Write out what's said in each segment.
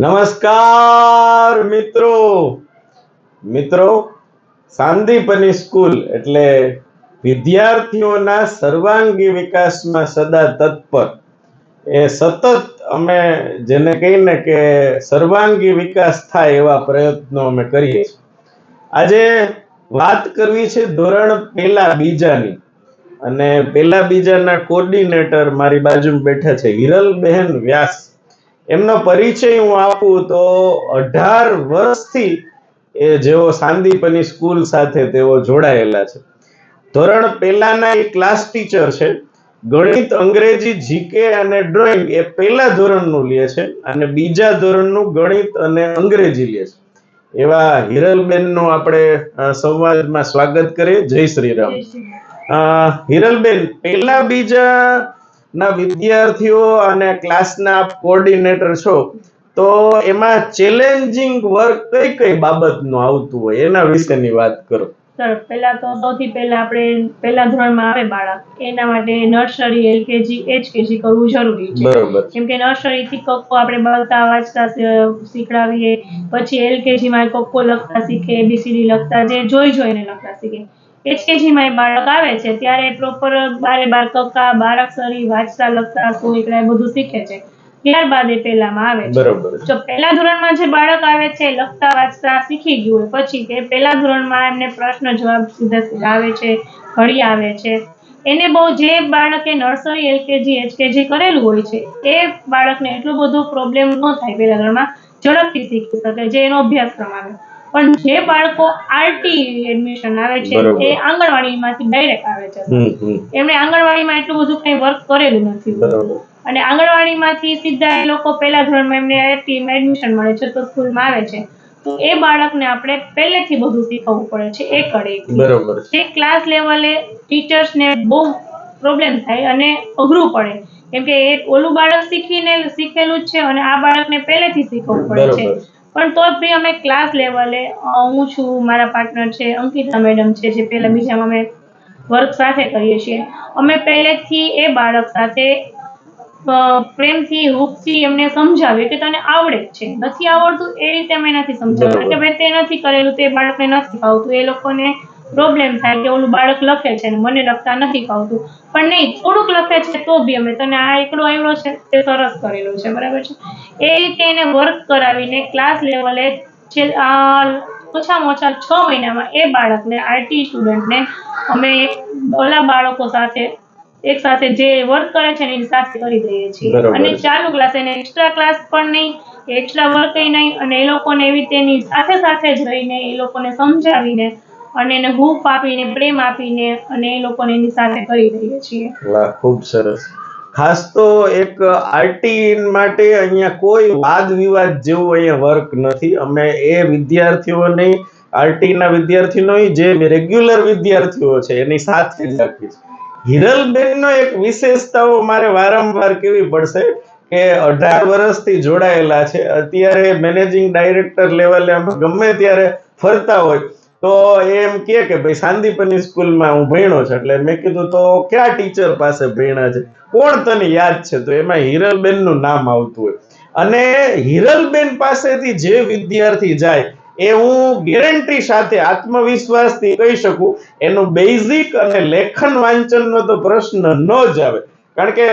નમસ્કાર, મિત્રો. મિત્રો, સાંદીપની સ્કૂલ એટલે વિદ્યાર્થીઓના સર્વાંગી વિકાસમાં સદા તત્પર. એ સતત અમે જેને કહીને કે સર્વાંગી વિકાસ થાય એવા પ્રયત્નો અમે કરીએ છીએ. આજે વાત કરવી છે ધોરણ પહેલા બીજાની. અને પહેલા બીજાના કોર્ડિનેટર મારી બાજુમાં બેઠા છે હિરલબહેન વ્યાસ. એમનો પરિચય હું આપું તો અઢાર વર્ષથી એ જેઓ સાંદીપની સ્કૂલ સાથે તેઓ જોડાયેલા છે. ધોરણ પહેલાના એ ક્લાસ ટીચર છે. ગણિત અંગ્રેજી જીકે અને ડ્રોઈંગ એ પહેલા ધોરણનું લે છે અને બીજા ધોરણનું ગણિત અને અંગ્રેજી લે છે. એવા હિરલબેનનું આપણે સંવાદમાં સ્વાગત કરીએ. જય શ્રી રામ. હિરલબેન પહેલા બીજા ના વિદ્યાર્થીઓ અને ક્લાસના આપ કોઓર્ડિનેટર છો તો એમાં ચેલેન્જિંગ વર્ક કઈ કઈ બાબતનું આવતું હોય? એના વિશેની વાત કરો. સર પહેલા તો સૌથી પહેલા આપણે પહેલા ધોરણમાં આવે બાળક. એના માટે નર્સરી એલકેજી એચકેજી કરવું જરૂરી છે. કેમ કે નર્સરી થી કક્કો આપણે બોલતા વાંચતા શીખડાવીએ. પછી એલકેજી માં કક્કો લખતા શીખે એબીસીડી લખતા જે જોઈ જોઈને લખતા શીખે. એચકેજી માં એ બાળક આવે છે ત્યારે પ્રોપર બારે બાર કક્કા બારાક્ષરી વાંચતા લખતા શું એ બધું શીખે છે. ત્યારબાદ એ પહેલામાં આવે છે. બરોબર. જો પહેલા ધોરણમાં જે બાળક આવે છે લખતા વાંચતા શીખી ગયું હોય પછી તે પહેલા ધોરણમાં એમને પ્રશ્ન જવાબ સીધા સીધા આવે છે ઘડી આવે છે. એને બહુ જે બાળકે નર્સરી એલકેજી એચકેજી કરેલું હોય છે એ બાળકને એટલું બધું પ્રોબ્લેમ ન થાય પહેલા ધોરણમાં ઝડપથી શીખી શકે જે એનો અભ્યાસક્રમ આવે. પણ જે બાળકો આરટી એડમિશન આવે છે. એ આંગણવાડીમાંથી ડાયરેક્ટ આવે છે. એમણે આંગણવાડીમાં એટલું બધું કંઈ વર્ક કરેલું નથી. અને આંગણવાડીમાંથી સીધા એ લોકો પહેલા ધોરણમાં એમને આઈઆઈટીમાં એડમિશન મળે છે તો સ્કૂલમાં આવે છે. તો એ બાળકને આપણે પહેલેથી બધું શીખવવું પડે છે એ કડે બરોબર જે ક્લાસ લેવલે ટીચર્સને બહુ પ્રોબ્લેમ થાય અને અઘરું પડે. કેમ કે એ ઓલું બાળક શીખીને શીખેલું જ છે અને આ બાળકને પહેલેથી શીખવવું પડે છે. પણ તો બી અમે ક્લાસ લેવલે હું છું મારા પાર્ટનર છે અંકિતા મેડમ છે જે પહેલા બીજામાં અમે વર્ક સાથે કરીએ છીએ. અમે પહેલેથી એ બાળક સાથે પ્રેમથી હુકથી એમને સમજાવીએ કે તને આવડે જ છે. નથી આવડતું એ રીતે અમે નથી સમજાવ્યું. કે ભાઈ તે નથી કરેલું તે બાળકને નથી ભાવતું. એ લોકોને પ્રોબ્લેમ થાય કે ઓલું બાળક લખે છે ને મને લખતા નથી ફાવતું. પણ નહીં થોડુંક લખે છે તો બી અમે. તને આ એકડો આવ્યો છે તે સરસ કરેલો છે બરાબર છે? એ રીતે એને વર્ક કરાવીને ક્લાસ લેવલે આ ઓછામાં ઓછા છ મહિનામાં એ બાળકને આરટી સ્ટુડન્ટને અમે ઓલા બાળકો સાથે એક સાથે જે વર્ક કરે છે એની સાથે કરી દઈએ છીએ. અને ચાલુ ક્લાસ એને એક્સ્ટ્રા ક્લાસ પણ નહીં એક્સ્ટ્રા વર્ક નહીં. અને એ લોકોને એવી રીતે સાથે સાથે જ રહીને એ લોકોને સમજાવીને અને એને હોપ આપીને પ્રેમ આપીને અને એ લોકોને એની સાથે કરી રહીએ છીએ. ખૂબ સરસ. ખાસ તો એક આરટી માટે અહીંયા કોઈ વાદ વિવાદ જેવું અહીંયા વર્ક નથી. અમે એ વિદ્યાર્થીઓને, આરટીના વિદ્યાર્થીનો જે રેગ્યુલર વિદ્યાર્થીઓ છે, એની સાથે જ રાખી હિરલબેનનો એક વિશેષતાઓ મારે વારંવાર કેવી પડશે કે અઢાર વર્ષથી જોડાયેલા છે. અત્યારે મેનેજિંગ ડાયરેક્ટર લેવલે અમે ગમે ત્યારે ફરતા હોય. તો એમ કે કે ભાઈ સાંદીપની સ્કૂલમાં હું ભણ્યો છું, એટલે મેં કીધું, તો કયા ટીચર પાસે ભણ્યા છે? કોણ તને યાદ છે? તો એમાં હિરલબેનનું નામ આવતું હોય. અને હિરલબેન પાસેથી જે વિદ્યાર્થી જાય, એ હું ગેરંટી સાથે આત્મવિશ્વાસથી કહી શકું, એનું બેઝિક અને લેખન વાંચનનો તો પ્રશ્ન ન જ આવે. કારણ કે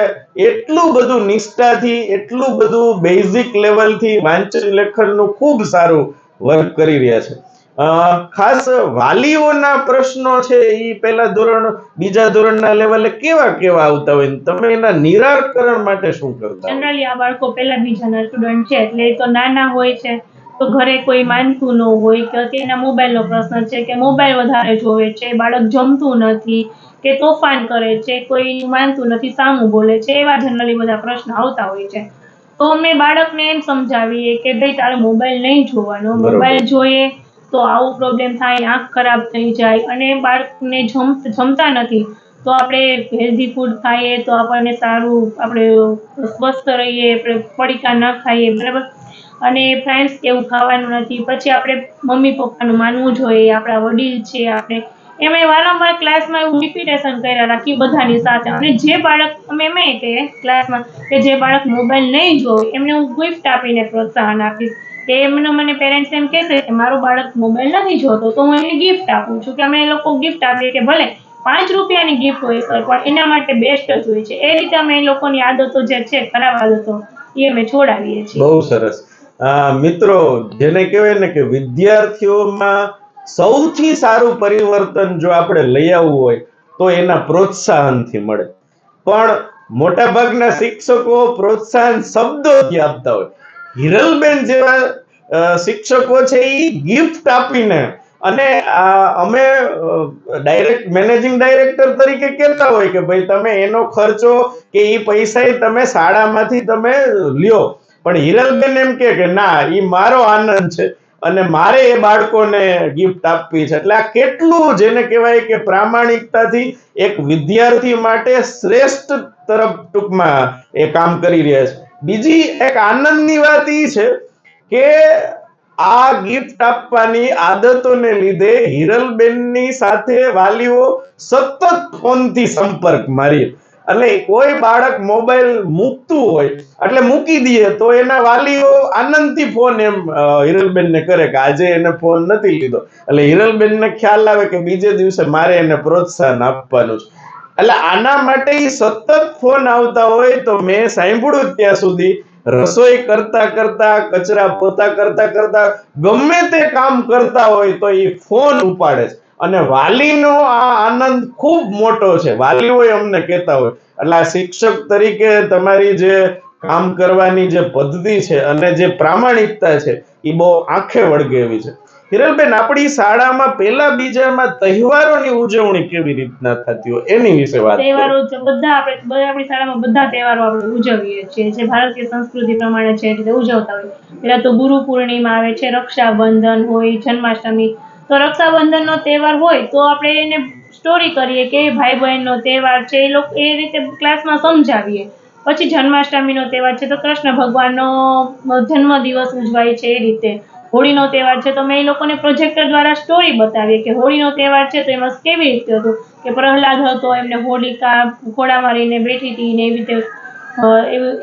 એટલું બધું નિષ્ઠાથી, એટલું બધું બેઝિક લેવલથી વાંચન લેખનનું ખૂબ સારું વર્ક કરી રહ્યા છે. ખાસ વાલીઓના પ્રશ્નો છે એ પહેલા ધોરણ બીજા ધોરણના લેવલે કેવા કેવા આવતા હોય તમે એના નિરાકરણ માટે શું કરતા જનરલી આ બાળકો પહેલા બીજાના સ્ટુડન્ટ છે એટલે એ તો નાના હોય છે તો ઘરે કોઈ માનતું ન હોય કે અત્યારના મોબાઈલનો પ્રશ્ન છે કે મોબાઈલ વધારે જોવે છે બાળક જમતું નથી કે તોફાન કરે છે કોઈ માનતું નથી સામું બોલે છે એવા જનરલી બધા પ્રશ્ન આવતા હોય છે. તો અમે બાળકને એમ સમજાવીએ કે ભાઈ તારે મોબાઈલ નહીં જોવાનો મોબાઈલ જોઈએ તો આવું પ્રોબ્લેમ થાય, આંખ ખરાબ થઈ જાય અને બાળકને જમ, જમતા નથી, તો આપણે હેલ્ધી ફૂડ ખાઈએ તો આપણને સારું, આપણે સ્વસ્થ રહીએ, આપણે પડીકા ન ખાઈએ, બરાબર? અને ફ્રેન્ડ્સ એવું ખાવાનું નથી. પછી આપણે મમ્મી પપ્પાનું માનવું જોઈએ, આપણા વડીલ છે, આપણે એમાં વારંવાર ક્લાસમાં એવું રિપીટેશન કર્યા રાખી બધાની સાથે. અને જે બાળક, અમે એમ કે ક્લાસમાં કે જે બાળક મોબાઈલ નહીં જોવે, એમને હું ગિફ્ટ આપીને પ્રોત્સાહન આપીશ. કે એમનો મને પેરેન્ટ્સ એમ કહેશે કે મારો બાળક મોબાઈલ નથી જોતો, તો હું એને ગિફ્ટ આપું છું. કે અમે એ લોકો ગિફ્ટ આપીએ કે ભલે પાંચ રૂપિયાની ગિફ્ટ હોય સર પણ એના માટે બેસ્ટ જ હોય છે. એ રીતે અમે એ લોકોની આદતો જે છે, ખરાબ આદતો, એ અમે છોડાવીએ છીએ. બહુ સરસ. મિત્રો, જેને કહેવાય ને કે વિદ્યાર્થીઓમાં સૌથી સારું પરિવર્તન જો આપણે લઈ આવવું હોય, તો એના પ્રોત્સાહનથી મળે. પણ મોટાભાગના શિક્ષકો પ્રોત્સાહન શબ્દોથી આપતા હોય. હિરલબેન જેવા શિક્ષકો છે એ ગિફ્ટ આપીને અને અમે ડાયરેક્ટ મેનેજિંગ ડાયરેક્ટર તરીકે કહેતા હોય કે ભાઈ તમે એનો ખર્ચો કે એ પૈસા તમે શાળામાંથી તમે લ્યો. પણ હિરલબેન એમ કે ના એ મારો આનંદ છે અને મારે એ બાળકોને ગિફ્ટ આપવી છે. એટલે આ કેટલું જેને કહેવાય કે પ્રામાણિકતાથી એક વિદ્યાર્થી માટે શ્રેષ્ઠ તરફ ટૂંકમાં એ કામ કરી રહ્યા છે. બીજી એક આનંદની વાત એ છે કે આ ગિફ્ટ આપવાની આદતોને લીધે હિરલબેનની સાથે વાલીઓ સતત ફોનથી સંપર્ક મારી એટલે કોઈ બાળક મોબાઈલ મૂકતું હોય, એટલે મૂકી દઈએ, તો એના વાલીઓ આનંદથી ફોન એમ હિરલબેનને કરે કે આજે એને ફોન નથી લીધો. એટલે હિરલબેનને ખ્યાલ આવે કે બીજે દિવસે મારે એને પ્રોત્સાહન આપવાનું છે. એટલે આના માટે સતત ફોન આવતા હોય તો મેં સાંભળ્યું ત્યાં સુધી રસોઈ કરતા કરતા, કચરા પોતા કરતા કરતા, ગમે તે કામ કરતા હોય તો એ ફોન ઉપાડે છે. અને વાલીનો આ આનંદ ખૂબ મોટો છે. વાલીઓ અમને કહેતા હોય, એટલે આ શિક્ષક તરીકે તમારી જે કામ કરવાની જે પદ્ધતિ છે અને જે પ્રામાણિકતા છે એ બહુ આંખે વળગે એવી છે. હિરલબેન, આપણી શાળામાં પહેલા બીજામાં તહેવારોની ઉજવણી કેવી રીતના થતી હોય? એની વિશે વાત તહેવારો બધા આપણે આપણી શાળામાં બધા તહેવારો આપણે ઉજવીએ છીએ. જે ભારતીય સંસ્કૃતિ પ્રમાણે છે એટલે ઉજવતા હોય. પહેલા તો ગુરુ પૂર્ણિમા આવે છે, રક્ષાબંધન હોય, જન્માષ્ટમી. તો રક્ષાબંધનનો તહેવાર હોય તો આપણે એને સ્ટોરી કરીએ કે ભાઈ બહેનનો તહેવાર છે, એ લોકો, એ રીતે ક્લાસમાં સમજાવીએ. પછી જન્માષ્ટમીનો તહેવાર છે તો કૃષ્ણ ભગવાનનો જન્મ દિવસ ઉજવાય છે એ રીતે. હોળીનો તહેવાર છે, તો મેં એ લોકોને પ્રોજેક્ટર દ્વારા સ્ટોરી બતાવીએ કે હોળીનો તહેવાર છે, તો એમાં કેવી રીતે હતું? કે પ્રહલાદ હતો, એમને હોલિકા ઘોડા મારીને બેઠી હતી ને એવી રીતે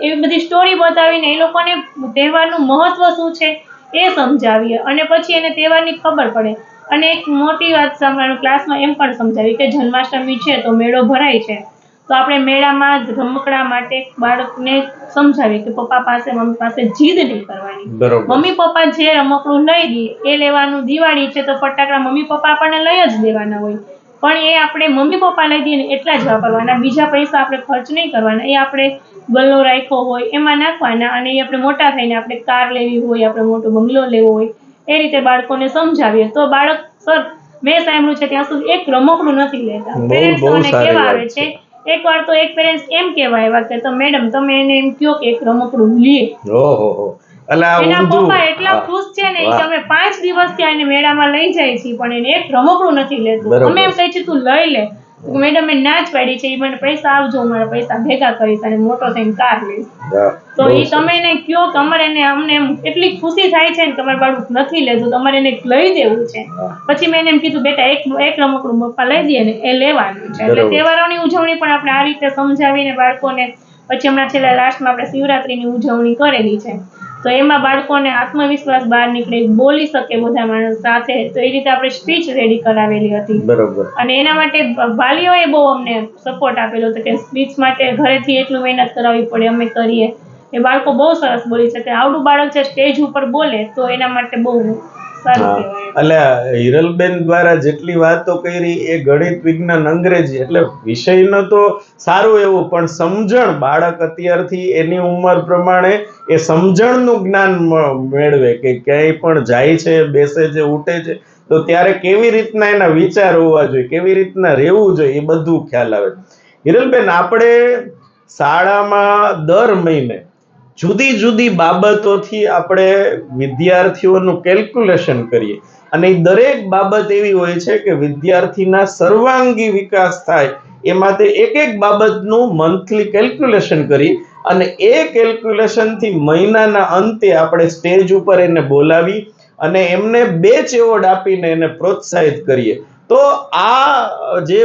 એવી બધી સ્ટોરી બતાવીને એ લોકોને તહેવારનું મહત્વ શું છે એ સમજાવીએ. અને પછી એને તહેવારની ખબર પડે. અને એક મોટી વાત સાંભળવાનું ક્લાસમાં એમ પણ સમજાવી કે જન્માષ્ટમી છે, તો મેળો ભરાય છે. તો આપણે મેળામાં રમકડા માટે બાળકને સમજાવીએ કે પપ્પા પાસે મમ્મી પાસે જીદ નહીં કરવાની. મમ્મી પપ્પા જે રમકડું લઈ દે એ લેવાનું દિવાળી છે તો ફટાકડા મમ્મી પપ્પા આપણને લઈ જ દેવાના હોય. પણ એ આપણે મમ્મી પપ્પા લઈ દઈએ ને એટલા જ વાપરવાના. બીજા પૈસા આપણે ખર્ચ નહીં કરવાના. એ આપણે ગલ્લો રાખ્યો હોય એમાં નાખવાના અને એ આપણે મોટા થઈને આપણે કાર લેવી હોય આપણે મોટો બંગલો લેવો હોય એ રીતે બાળકોને સમજાવીએ. તો બાળક સર મેં સાંભળ્યું છે ત્યાં સુધી એક રમકડું નથી લેતા. બહુ- પેરેન્ટ્સ બહુ મને સારી કેવા આવે છે એકવાર તો એક પેરેન્ટ્સ એમ કહેવા આવ્યા કે તો મેડમ તમે એને એમ કહો કે એક રમકડું લે ઓહો એના. પપ્પા એટલા. ખુશ છે ને. કે અમે પાંચ દિવસ ત્યાં એને મેળામાં લઈ જાય છીએ પણ એને એક રમકડું નથી લેતું. અમે એમ કહીએ છીએ તું લઈ લે મેડમે ના જ પાડી છે એ મને પૈસા આવજો હું મારા પૈસા ભેગા કરીશ અને મોટો થઈને કાર લઈશ. તો એ તમે એને કયો તમારે એને અમને એમ એટલી ખુશી થાય છે ને તમારે બાળક નથી લેતું તમારે એને લઈ દેવું છે. પછી મેં એને એમ કીધું બેટા એક એક રમકડું પપ્પા લઈ દે ને એ લેવાનું છે. એટલે. તહેવારોની ઉજવણી પણ આપણે આ રીતે સમજાવીને બાળકોને પછી હમણાં છેલ્લા લાસ્ટમાં આપણે શિવરાત્રીની ઉજવણી કરેલી છે. તો એમાં બાળકોને આત્મવિશ્વાસ બહાર નીકળે બોલી શકે બધા માણસ સાથે. તો એ રીતે આપણે સ્પીચ રેડી કરાવેલી હતી. બરોબર. અને એના માટે વાલીઓએ બહુ અમને સપોર્ટ આપેલો હતો કે સ્પીચ માટે ઘરેથી એટલું મહેનત કરાવવી પડે અમે કરીએ. એ બાળકો બહુ સરસ બોલી શકે. આવડું બાળક છે સ્ટેજ ઉપર બોલે તો એના માટે બહુ એટલે હિરલબેન દ્વારા જેટલી વાતો કરી એ ગણિત વિજ્ઞાન અંગ્રેજી એટલે વિષયનો તો સારું એવું પણ સમજણ બાળક અત્યારથી એની ઉંમર પ્રમાણે એ સમજણનું જ્ઞાન મેળવે કે ક્યાંય પણ જાય છે બેસે છે ઉઠે છે તો ત્યારે કેવી રીતના એના વિચાર હોવા જોઈએ કેવી રીતના રહેવું જોઈએ એ બધું ખ્યાલ આવે. હિરલબેન આપણે શાળામાં દર મહિને જુદી જુદી બાબતોથી આપણે વિદ્યાર્થીઓનું કેલ્ક્યુલેશન કરીએ. અને એ દરેક બાબત એવી હોય છે કે વિદ્યાર્થીના સર્વાંગી વિકાસ થાય, એ માટે એક એક બાબતનું મંથલી કેલ્ક્યુલેશન કરી અને એ કેલ્ક્યુલેશનથી મહિનાના અંતે આપણે સ્ટેજ ઉપર એને બોલાવી અને એમને બેચ એવોર્ડ આપીને એને પ્રોત્સાહિત કરીએ. તો આ જે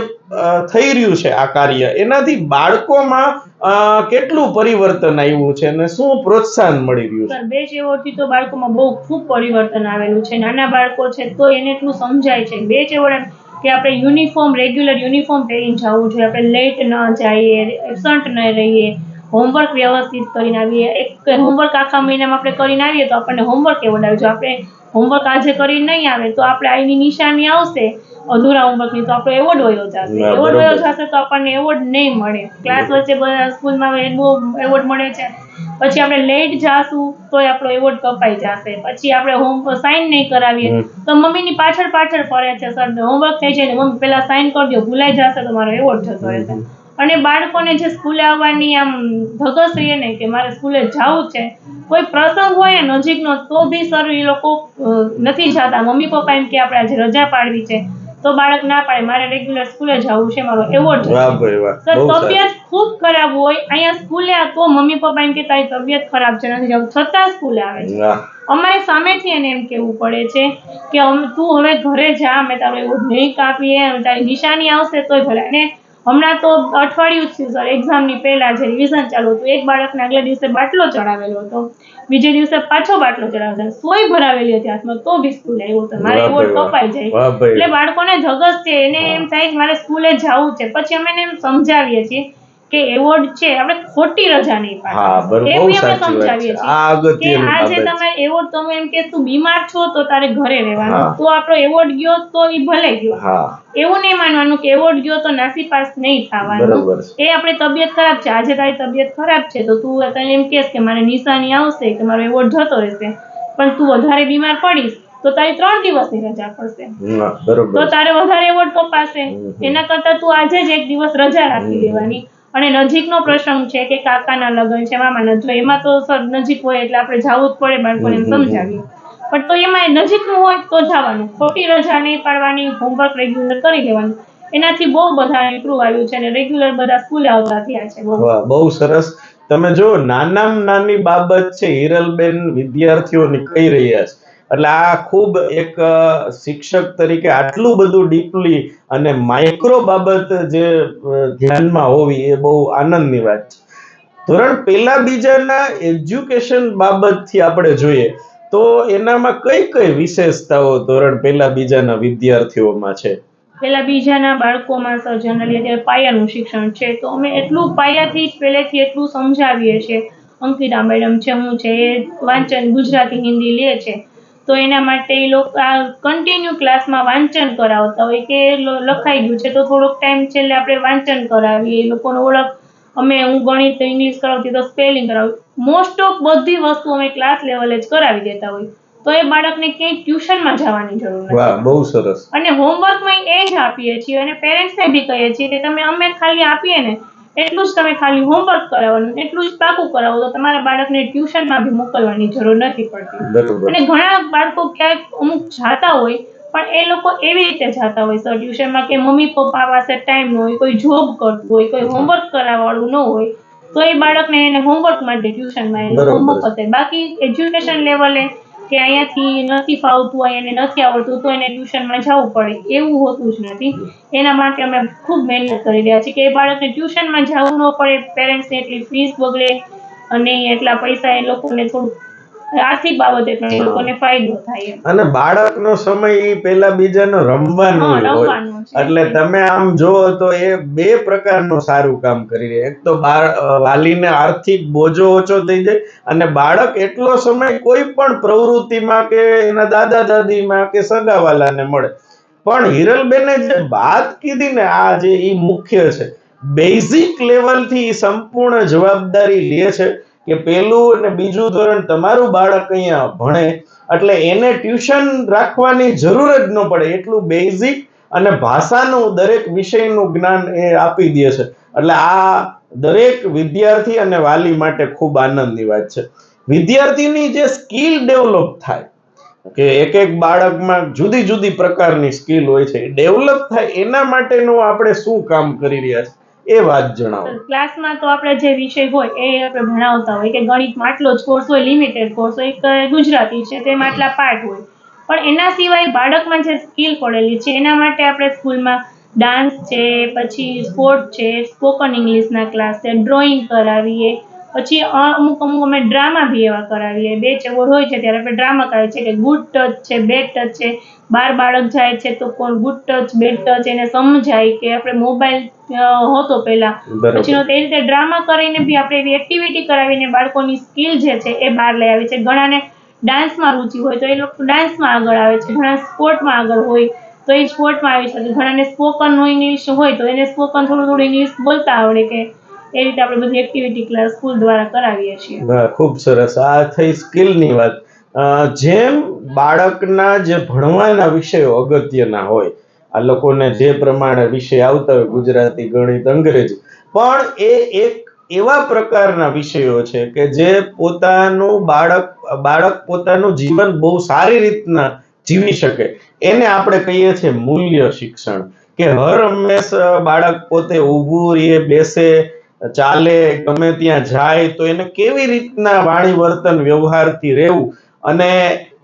થઈ રહ્યું છે આ કાર્ય, એનાથી બાળકોમાં કેટલું પરિવર્તન આવ્યું છે અને શું પ્રોત્સાહન મળી રહ્યું છે? સર, બે એવોર્ડથી તો બાળકોમાં બહુ ખૂબ પરિવર્તન આવેલું છે. નાના બાળકો છે તો એને એટલું સમજાય છે. બે એવોર્ડ કે આપણે યુનિફોર્મ, રેગ્યુલર યુનિફોર્મ પહેરીને જવું જોઈએ. આપણે લેટ ન જઈએ એબસન્ટ ન રહીએ, હોમવર્ક વ્યવસ્થિત કરીને આવીએ. એક હોમવર્ક આખા મહિનામાં આપણે કરીને આવીએ તો આપણને હોમવર્ક એવોર્ડ આવે જો આપણે હોમવર્ક આજે કરીને નહીં આવે તો આપણે આઈની નિશાની આવશે. અધૂરા હોમવર્કની તો આપણો એવોર્ડ વયો જશે. એવોર્ડ વયો જશે તો આપણને એવોર્ડ નહીં મળે. ક્લાસ વચ્ચે બધા સ્કૂલમાં એવોર્ડ મળે છે. પછી આપણે લેટ જાશું તોય આપણો એવોર્ડ કપાઈ જશે. પછી આપણે હોમ સાઇન નહીં કરાવીએ તો મમ્મીની પાછળ પાછળ ફરે છે સર હોમવર્ક થઈ જાય ને મમ્મી પેલા સાઇન કરી દો ભૂલાઈ જશે તો મારો એવોર્ડ જતો રહેશે. અને બાળકોને જે સ્કૂલે આવવાની આમ ધગસ રહીએ ને કે મારે સ્કૂલે જવું છે કોઈ પ્રસંગ હોય ને નજીકનો તો બી સર એ લોકો નથી જતા. મમ્મી પપ્પા એમ કે આપણે આજે રજા પાડવી છે. તો બાળક ના પાડે. મારે રેગ્યુલર સ્કૂલે જવું છે મારો એવોર્ડ સર તબિયત ખૂબ ખરાબ હોય અહીંયા સ્કૂલે તો મમ્મી પપ્પા એમ કે તારી તબિયત ખરાબ છે નથી જવું. છતાં સ્કૂલે આવે છે. અમારે સામેથી એને એમ કેવું પડે છે કે તું હવે ઘરે જા અમે તારો એવો નહીં કાપીએ અને તારી નિશાની આવશે તોય ભલે. અને હમણાં તો અઠવાડિયું જ થયું સર એક્ઝામની પહેલાં જે રિવિઝન ચાલુ હતું એક બાળકને આગલા દિવસે બાટલો ચડાવેલો હતો. બીજે દિવસે પાછો બાટલો ચડાવેલો હતો સોય ભરાવેલી હતી હાથમાં તો બી સ્કૂલ આવ્યો હતો. મારે એવો કપાઈ જાય. એટલે બાળકોને ધગસ છે. એને એમ થાય કે મારે સ્કૂલે જવું છે. પછી અમે એને એમ સમજાવીએ છીએ કે એવોર્ડ છે આપણે ખોટી રજા નહીં હા એવું અમે સમજાવીએ છીએ કે આજે તમે એવોર્ડ તમે એમ કે તું બીમાર છો તો તારે ઘરે રહેવાનું. તો આપણો એવોર્ડ ગયો તો એ ભલે ગયો. એવું નહીં માનવાનું કે એવોર્ડ ગયો તો નાસી પાસ નહીં થવાનું. એ આપણી તબિયત ખરાબ છે. આજે તારી તબિયત ખરાબ છે તો તું તને એમ કહેશ કે મારે નિશાની આવશે કે મારો એવોર્ડ જતો રહેશે. પણ તું વધારે બીમાર પડીશ તો તારી ત્રણ દિવસની રજા પડશે. તો તારે વધારે એવોર્ડ કપાશે પાસે એના કરતા તું આજે જ એક દિવસ રજા રાખી દેવાની. અને નજીકનો પ્રસંગ છે કે કાકાના લગ્ન છે મામાના. તો એમાં તો સર નજીક હોય એટલે આપણે જવું જ પડે બાળકોને. સમજાવીએ. પણ તો એમાં નજીકનું હોય તો જવાનું. ખોટી રજા નહીં પાડવાની હોમવર્ક રેગ્યુલર કરી લેવાનું. એનાથી બહુ બધા ઇમ્પ્રુવ આવ્યું છે અને રેગ્યુલર બધા સ્કૂલે આવતા થયા છે. બહુ. બહુ સરસ. તમે જો નાનામાં નાની બાબત છે હિરલબેન વિદ્યાર્થીઓની કહી રહ્યા છે. એટલે આ ખૂબ એક શિક્ષક તરીકે આટલું બધું ડીપલી અને માઇક્રો બાબત જે ધ્યાનમાં હોવી એ બહુ આનંદની વાત છે. ધોરણ પહેલા બીજાના એજ્યુકેશન બાબતથી આપણે જોઈએ તો એનામાં કઈ કઈ વિશેષતાઓ ધોરણ પહેલા બીજાના વિદ્યાર્થીઓમાં છે? પેલા બીજાના બાળકોમાં સર જનરલી અત્યારે પાયાનું શિક્ષણ છે, તો અમે એટલું પાયાથી જ પહેલેથી એટલું સમજાવીએ છીએ. અંકિતા મેડમ છે, હું છે, એ વાંચન ગુજરાતી હિન્દી લે છે. તો એના માટે એ લોકો આ કન્ટિન્યુ ક્લાસમાં વાંચન કરાવતા હોય કે લખાઈ ગયું છે. તો થોડોક ટાઈમ છેલ્લે આપણે વાંચન કરાવીએ. એ લોકોને ઓળખ અમે હું ગણિત ઇંગ્લિશ કરાવતી તો સ્પેલિંગ કરાવું. મોસ્ટ ઓફ બધી વસ્તુ અમે ક્લાસ લેવલે જ કરાવી દેતા હોય. તો એ બાળકને ક્યાંય ટ્યુશનમાં જવાની જરૂર નથી. વાહ બહુ સરસ. અને હોમવર્કમાં એ જ આપીએ છીએ અને પેરેન્ટ્સને બી કહીએ છીએ કે તમે અમે ખાલી આપીએ ને એટલું જ તમે ખાલી હોમવર્ક કરાવવાનું એટલું જ પાકું કરાવો તો તમારા બાળકને ટ્યુશનમાં બી મોકલવાની જરૂર નથી પડતી. અને ઘણા બાળકો ક્યાંક અમુક જાતા હોય પણ એ લોકો એવી રીતે જાતા હોય સર ટ્યુશનમાં કે મમ્મી પપ્પા પાસે ટાઈમ ન હોય કોઈ જોબ કરતું હોય કોઈ હોમવર્ક કરાવવાળું ન હોય તો એ બાળકને એને હોમવર્ક માટે ટ્યુશનમાં એને હોમવર્ક હશે. બાકી એજ્યુકેશન લેવલે કે અહીંયાથી નથી ફાવતું એને નથી આવડતું, તો એને ટ્યુશનમાં જવું પડે. એવું હોતું જ નથી. એના માટે અમે ખૂબ મહેનત કરી રહ્યા છીએ કે એ બાળકને ટ્યુશનમાં જવું ન પડે પેરેન્ટ્સને એટલી ફીસ બગડે અને એટલા પૈસા એ લોકોને થોડું આર્થિક બાબતે પણ લોકોને ફાયદો થાય અને બાળકનો સમય પેલા બીજાનો રમવાનો હોય. એટલે તમે આમ જુઓ તો એ બે પ્રકારનું સારું કામ કરી રહ્યા એક તો વાલીને આર્થિક બોજો ઓછો થઈ જાય અને બાળક એટલો સમય કોઈ પણ પ્રવૃત્તિમાં કે એના દાદા દાદીમાં કે સગાવાલાને મળે. પણ હિરલબેને જે વાત કીધી ને આ જે ઈ મુખ્ય છે બેઝિક લેવલથી સંપૂર્ણ જવાબદારી લે છે. કે પેલું અને બીજું ધોરણ તમારું બાળક અહીંયા ભણે, એટલે એને ટ્યુશન રાખવાની જરૂર જ ન પડે. એટલું બેઝિક અને ભાષાનું દરેક વિષયનું જ્ઞાન એ આપી દે છે. એટલે આ દરેક વિદ્યાર્થી અને વાલી માટે ખૂબ આનંદની વાત છે. વિદ્યાર્થીની જે સ્કિલ ડેવલપ થાય, કે એક એક બાળકમાં જુદી જુદી પ્રકારની સ્કિલ હોય છે ડેવલપ થાય એના માટેનું આપણે શું કામ કરી રહ્યા છે એ વાત જણાવો. ક્લાસમાં તો આપણે જે વિષય હોય એ આપણે ભણાવતા હોય કે ગણિતમાં આટલો જ કોર્સ હોય લિમિટેડ કોર્સ હોય, એક ગુજરાતી છે, તેમાં આટલા પાઠ હોય. પણ એના સિવાય બાળકમાં જે સ્કિલ પડેલી છે, એના માટે આપણે સ્કૂલમાં ડાન્સ છે, પછી સ્પોર્ટ છે સ્પોકન ઇંગ્લિશના ક્લાસ છે ડ્રોઈંગ કરાવીએ પછી અમુક અમુક અમે ડ્રામા બી એવા કરાવીએ. બે ચેવડ હોય છે ત્યારે આપણે ડ્રામા કરાવીએ છીએ કે ગુડ ટચ છે બેડ ટચ છે. બાર બાળક જાય છે તો કોણ ગુડ ટચ બેડ ટચ એને સમજાય કે આપણે મોબાઈલ હતો પહેલા. પછી તે રીતે ડ્રામા કરીને બી આપણે એવી એક્ટિવિટી કરાવીને બાળકોની સ્કિલ જે છે એ બહાર લઈ આવી છે. ઘણાને ડાન્સમાં રુચિ હોય તો એ લોકો ડાન્સમાં આગળ આવે છે. ઘણા સ્પોર્ટમાં આગળ હોય તો એ સ્પોર્ટમાં આવી શકે. ઘણાને સ્પોકન ઇંગ્લિશ હોય તો એને સ્પોકન થોડું થોડું ઇંગ્લિશ બોલતા આવડે કે એ રીતે આપણે બધી એક્ટિવિટી ક્લાસ સ્કૂલ દ્વારા કરાવીએ છીએ. ખૂબ સરસ. આ થઈ સ્કિલની વાત. જેમ બાળકના જે ભણવાના વિષયો અગત્યના હોય, આ લોકોને જે પ્રમાણે વિષય આવતા હોય, ગુજરાતી, ગણિત, અંગ્રેજી, પણ એ એક એવા પ્રકારના વિષયો છે કે જે પોતાનું બાળક બાળક પોતાનું જીવન બહુ સારી રીતના જીવી શકે. એને આપણે કહીએ છીએ મૂલ્ય શિક્ષણ. કે હર હંમેશ બાળક પોતે ઊભું રહે, બેસે ચાલે ગમે ત્યાં જાય તો એને કેવી રીતના વાણી વર્તન વ્યવહારથી રહેવું અને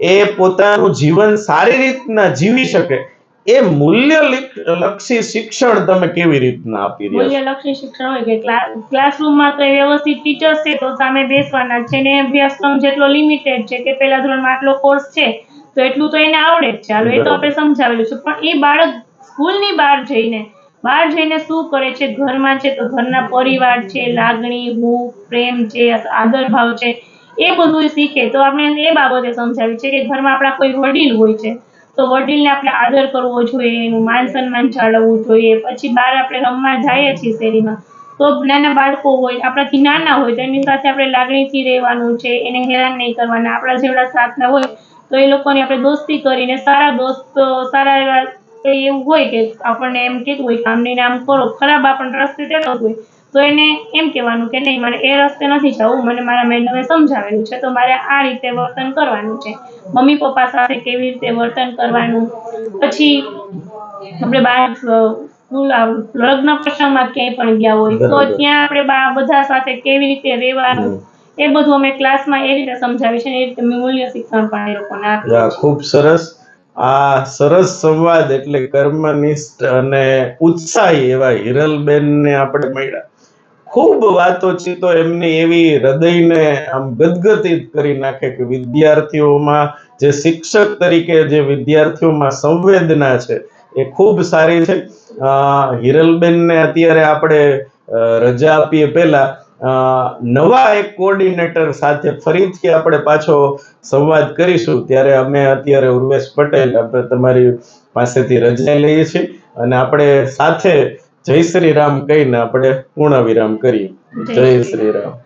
એ પોતાનું જીવન સારી રીતના જીવી શકે એ મૂલ્ય લિક- લક્ષી શિક્ષણ તમે કેવી રીતના આપી રહ્યા મૂલ્ય લક્ષી શિક્ષણ હોય કે ક્લાસરૂમ ક્લાસરૂમમાં તો વ્યવસ્થિત ટીચર્સ છે તો સામે બેસવાના છે ને અભ્યાસક્રમ જેટલો લિમિટેડ છે કે પહેલા ધોરણમાં આટલો કોર્સ છે તો એટલું તો એને આવડે જ હાલો એ તો આપણે સમજાવેલું છે. પણ એ બાળક સ્કૂલની બહાર જઈને બહાર જઈને શું કરે છે? ઘરમાં છે તો ઘરના પરિવાર છે, લાગણી હૂંફ પ્રેમ છે, આદર ભાવ છે, એ બધું શીખે. તો આપણે એ બાબતે સમજાવી છે કે ઘરમાં આપણા કોઈ વડીલ હોય છે, તો વડીલને આપણે આદર કરવો જોઈએ, એનું માન સન્માન જાળવવું જોઈએ. પછી બહાર આપણે રમવા જઈએ છીએ શેરીમાં, તો નાના બાળકો હોય, આપણાથી નાના હોય, તો એની સાથે આપણે લાગણીથી રહેવાનું છે, એને હેરાન નહીં કરવાના. આપણા જેવડા સાથના હોય, તો એ લોકોની આપણે દોસ્તી કરીને સારા દોસ્ત, સારા એવા કંઈ એવું હોય કે આપણને એમ કીધું હોય કે આમને આમ કરો ખરાબ આપણને રસ્તે જતો હોય તો એને એમ કહેવાનું કે નહીં મારે એ રસ્તે નથી જવું મને મારા મેડમે સમજાવેલું છે તો મારે આ રીતે વર્તન કરવાનું છે. મમ્મી પપ્પા સાથે કેવી રીતે વર્તન કરવાનું? પછી આપણે બહાર લગ્ન પ્રસંગમાં ક્યાંય પણ ગયા હોય તો ત્યાં આપણે બધા સાથે કેવી રીતે રહેવાનું એ બધું અમે ક્લાસમાં એ રીતે સમજાવી છે એ રીતે મૂલ્ય શિક્ષણ પણ એ લોકોને આપીએ ખૂબ સરસ. આ સરસ સંવાદ એટલે કર્મનિષ્ઠ અને ઉત્સાહી એવા હિરલબેનને આપણે મળ્યા. ખૂબ વાતો ચીતો એમની એવી હૃદયને આમ ગદગદિત કરી નાખે કે વિદ્યાર્થીઓમાં જે શિક્ષક તરીકે જે વિદ્યાર્થીઓમાં સંવેદના છે એ ખૂબ સારી છે. હિરલબેન હિરલબેનને અત્યારે આપણે રજા આપીએ પહેલા નવા એક કોર્ડિનેટર સાથે ફરીથી આપણે પાછો સંવાદ કરીશું ત્યારે અમે અત્યારે ઉર્વેશ પટેલ આપણે તમારી પાસેથી રજા લઈએ છીએ અને આપણે સાથે જય શ્રી રામ કહીને આપણે પૂર્ણ વિરામ કરીએ. જય શ્રી રામ.